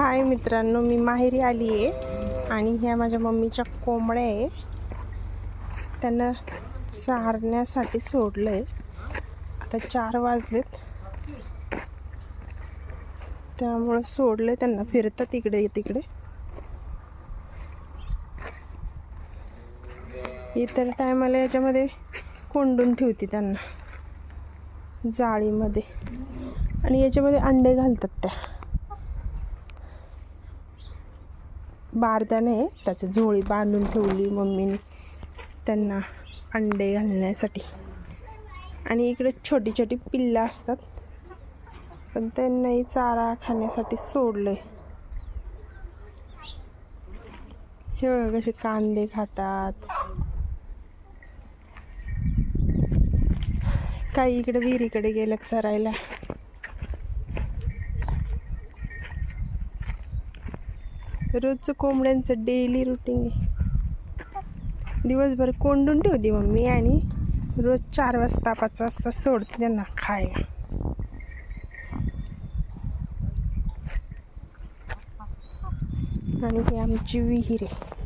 हाय मित्रांनो मी माहेरी आली आहे आणि ह्या माझ्या मम्मीच्या कोंबड्या आहे. त्यांना चारण्यासाठी सोडलं आहे आता चार वाजलेत. त्यामुळं सोडलं त्यांना. फिरतात इकडे तिकडे. इतर टायमाला याच्यामध्ये कोंडून ठेवते त्यांना. जाळीमध्ये. आणि याच्यामध्ये अंडे घालतात त्या. बारदाने त्याची झोळी बांधून ठेवली मम्मीने त्यांना अंडे घालण्यासाठी. आणि इकडे छोटी छोटी पिल्लं असतात. पण त्यांनाही चारा खाण्यासाठी सोडलंय. हे बघा कसे कांदे खातात. काही इकडे विहिरीकडे गेल्यात चरायला. रोजचं कोंबड्यांचं डेली रुटीन आहे. दिवसभर कोंडून ठेवते मम्मी आणि रोज चार वाजता पाच वाजता सोडते त्यांना खायला. आणि ही आमची विहीर आहे.